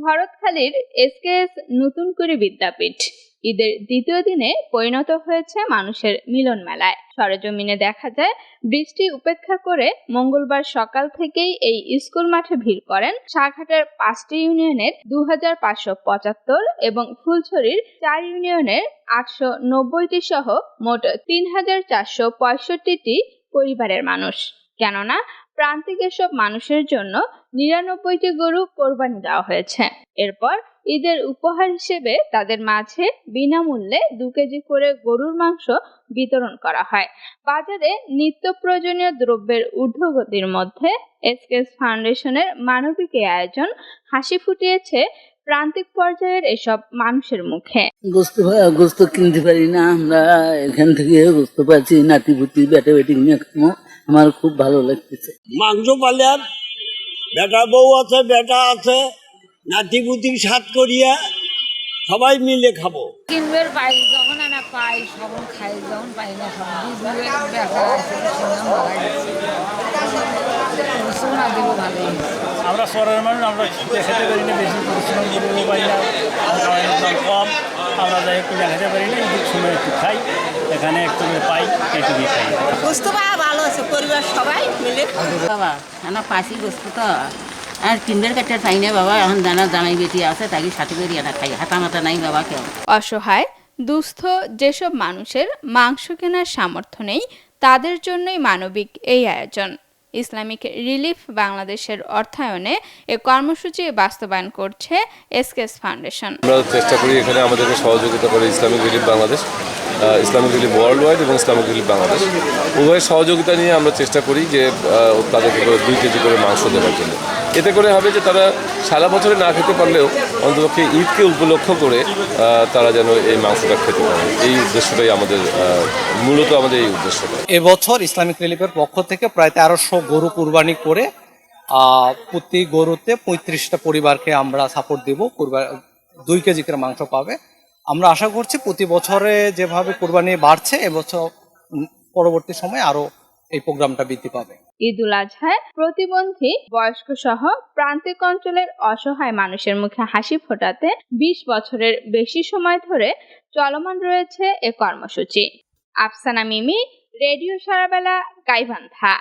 ভরতখালীর SKS নতুন করে বিদ্যাপীঠ। ঈদের দ্বিতীয় দিনে পরিণত হয়েছে মানুষের মিলন মেলায়। সরেজমিনে দেখা যায়, বৃষ্টি উপেক্ষা করে মঙ্গলবার সকাল থেকেই এই স্কুল মাঠে ভিড় করেন সারঘাটের পাঁচটি ইউনিয়নের দু হাজার পাঁচশো পঁচাত্তর এবং ফুলছড়ির চার ইউনিয়নের আটশো নব্বইটি সহ মোট তিন হাজার চারশো পঁয়ষট্টিটি পরিবারের মানুষ। কেননা প্রান্তিক এসব মানুষের জন্য নিরানব্বইটি গরু কোরবানি দেওয়া হয়েছে। এরপর ঈদের উপহার হিসেবে তাদের মাঝে বিনামূল্যে দু কেজি করে গরুর মাংস বিতরণ করা হয়। বাজারে নিত্য প্রয়োজনীয় দ্রব্যের ঊর্ধ্বগতির মধ্যে এসকেএস ফাউন্ডেশনের মানবিক আয়োজন হাসি ফুটিয়েছে প্রান্তিক পর্যায়ের এসব মানুষের মুখে। গোস্ত কিনতে পারি না, আমরা এখান থেকে গোস্ত পাচ্ছি, নাতিপুতি বেটা বেটি নিয়ে আমার খুব ভালো লাগতেছে। মাংস পালিয়ার বেটা বউ আছে বেটা আছে নাতি পুতির সাত করিয়া সবাই মিলে খাব। কিনবের পাই যখন আনা পাই সবন খাই যখন পাই না আমরা শহরের মানুষ আমরা খেতে খেতে পারি না বেশি পরিশ্রম করতে পারি না। কম আমরা যাই একটু খেতে পারি না সময় একটু খাই। এখানে একটু পাই এইটুকুই খাই। পারা ভালো আছে পরিবার সবাই মিলে। বাবা আমরা পাশি বস্তু তো আর কিন্ডার কাটার পাই না বাবা এখন জানা জামাই বেটি আছে তাকে সাথে করে আনা খাই হাতা মাতা নাই বাবা কেউ। অসহায় দুস্থ যেসব মানুষের মাংস কেনার সামর্থ্য নেই তাদের জন্যই মানবিক এই আয়োজন। ইসলামিক রিলিফ বাংলাদেশের অর্থায়নে এ কর্মসূচি বাস্তবায়ন করছে এসকেএস ফাউন্ডেশন। আমরা চেষ্টা করি এখানে আমাদেরকে সহযোগিতা করে Islamic Relief Bangladesh. Islamic Relief worldwide এবং ইসলামিক রিলিফ বাংলাদেশ। উভয়ের সহযোগিতা নিয়ে আমরা চেষ্টা করি যে তাদেরকে করে দুই কেজি করে মাংস দেওয়ার জন্য। এতে করে হবে যে তারা সারা বছরে না খেতে পারলেও অন্ততপক্ষে ঈদকে উপলক্ষ করে তারা যেন এই মাংসটা খেতে পারে। এই উদ্দেশ্যটাই আমাদের মূলত আমাদের এই উদ্দেশ্যটা। এবছর ইসলামিক রিলিফের পক্ষ থেকে প্রায় তেরোশো গরু কুরবানি করে প্রতি গরুতে পঁয়ত্রিশটা পরিবারকে আমরা সাপোর্ট দেব। দুই কেজি করে মাংস পাবে। আমরা আশা করছি প্রতি বছরে যেভাবে কোরবানি বাড়ছে, এবছর পরবর্তী সময় আরও এই প্রোগ্রামটা বৃদ্ধি পাবে। ঈদ উল আজহায় প্রতিবন্ধী বয়স্ক সহ প্রান্তিক অঞ্চলের অসহায় মানুষের মুখে হাসি ফোটাতে বিশ বছরের বেশি সময় ধরে চলমান রয়েছে এ কর্মসূচি। আফসানা মিমি, রেডিও সারাবেলা, গাইবান্ধা।